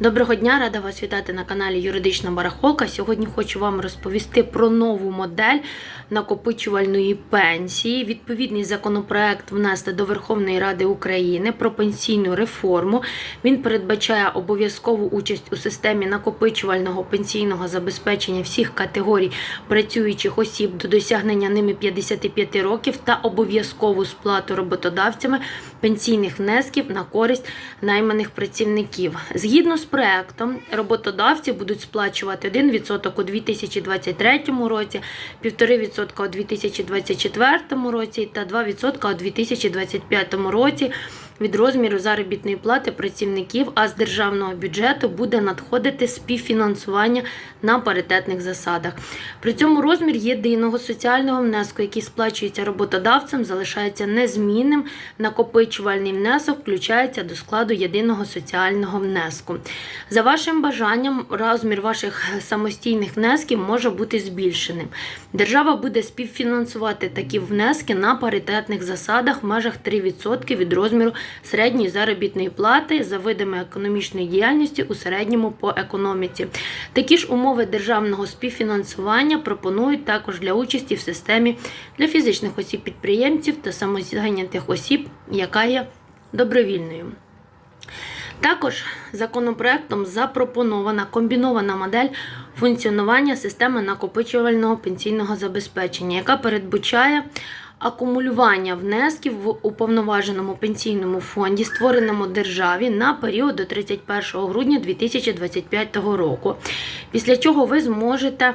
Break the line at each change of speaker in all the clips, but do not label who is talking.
Доброго дня, рада вас вітати на каналі Юридична Барахолка. Сьогодні хочу вам розповісти про нову модель накопичувальної пенсії. Відповідний законопроект внести до Верховної Ради України про пенсійну реформу. Він передбачає обов'язкову участь у системі накопичувального пенсійного забезпечення всіх категорій працюючих осіб до досягнення ними 55 років та обов'язкову сплату роботодавцями пенсійних внесків на користь найманих працівників. Згідно з проектом, роботодавці будуть сплачувати 1% у 2023 році, 1,5% у 2024 році та 2% у 2025 році від розміру заробітної плати працівників, а з державного бюджету буде надходити співфінансування на паритетних засадах. При цьому розмір єдиного соціального внеску, який сплачується роботодавцем, залишається незмінним. Накопичувальний внесок включається до складу єдиного соціального внеску. За вашим бажанням, розмір ваших самостійних внесків може бути збільшеним. Держава буде співфінансувати такі внески на паритетних засадах в межах 3% від розміру середньої заробітної плати за видами економічної діяльності у середньому по економіці. Такі ж умови державного співфінансування пропонують також для участі в системі для фізичних осіб-підприємців та самозайнятих осіб, яка є добровільною. Також законопроектом запропонована комбінована модель функціонування системи накопичувального пенсійного забезпечення, яка передбачає акумулювання внесків в уповноваженому пенсійному фонді, створеному державі на період до 31 грудня 2025 року. Після чого ви зможете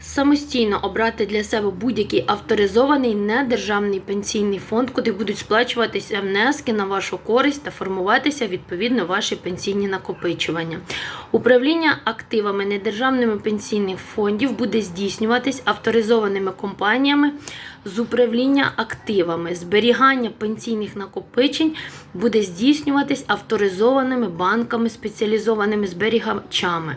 самостійно обрати для себе будь-який авторизований недержавний пенсійний фонд, куди будуть сплачуватися внески на вашу користь та формуватися відповідно ваші пенсійні накопичування. Управління активами недержавними пенсійних фондів буде здійснюватись авторизованими компаніями з управління активами. Зберігання пенсійних накопичень буде здійснюватись авторизованими банками, спеціалізованими зберігачами.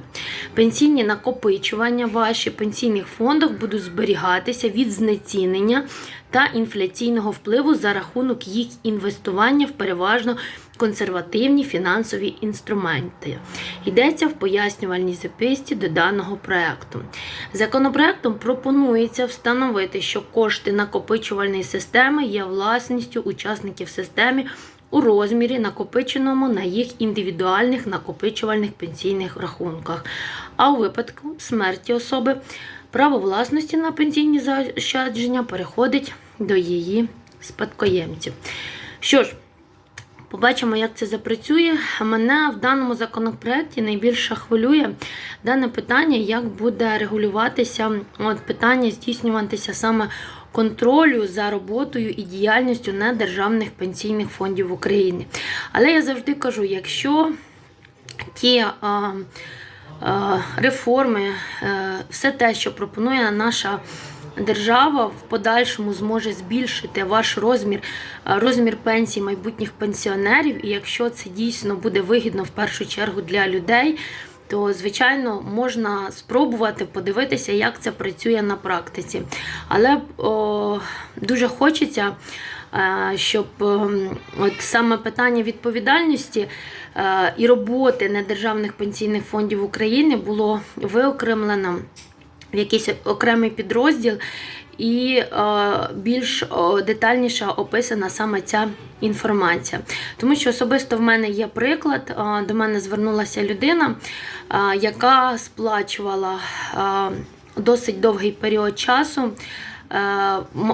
Пенсійні накопичування ваші пенсійних фондах будуть зберігатися від знецінення та інфляційного впливу за рахунок їх інвестування в переважно консервативні фінансові інструменти. Йдеться в пояснювальній записці до даного проекту. Законопроектом пропонується встановити, що кошти накопичувальної системи є власністю учасників системи у розмірі, накопиченому на їх індивідуальних накопичувальних пенсійних рахунках. А у випадку смерті особи право власності на пенсійні заощадження переходить до її спадкоємців. Що ж, Побачимо, як це запрацює. Мене в даному законопроекті найбільше хвилює дане питання, як буде регулюватися от, питання здійснюватися саме контролю за роботою і діяльністю недержавних пенсійних фондів України. Але я завжди кажу, якщо ті а, реформи, а, все те, що пропонує наша держава в подальшому зможе збільшити ваш розмір, е, розмір пенсій майбутніх пенсіонерів, і якщо це дійсно буде вигідно в першу чергу для людей. То, звичайно, можна спробувати подивитися, як це працює на практиці. Але о, дуже хочеться, е, щоб ем, от саме питання відповідальності е, і роботи недержавних пенсійних фондів України було виокремлено в якийсь окремий підрозділ, і е, більш е, детальніше описана саме ця інформація. Тому що особисто в мене є приклад, е, до мене звернулася людина, яка сплачувала досить довгий період часу.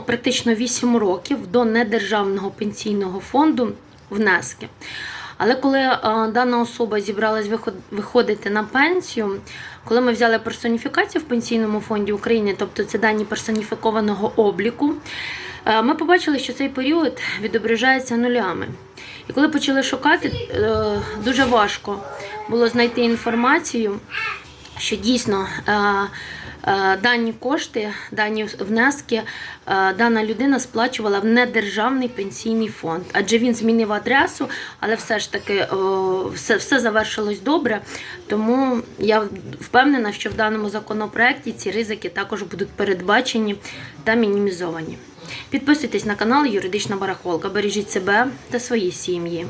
Практично 8 років до недержавного пенсійного фонду внески. Але коли е, дана особа зібралась виход- виходити на пенсію, коли ми взяли персоніфікацію в Пенсійному фонді України, тобто це дані персоніфікованого обліку, е, ми побачили, що цей період відображається нулями. І коли почали шукати, е, дуже важко було знайти інформацію, що дійсно дані кошти, дані внески е, дана людина сплачувала в недержавний пенсійний фонд, адже він змінив адресу, але все ж таки е, все, все завершилось добре. Тому я впевнена, що в даному законопроекті ці ризики також будуть передбачені та мінімізовані. Підписуйтесь на канал Юридична Барахолка, бережіть себе та свої сім'ї.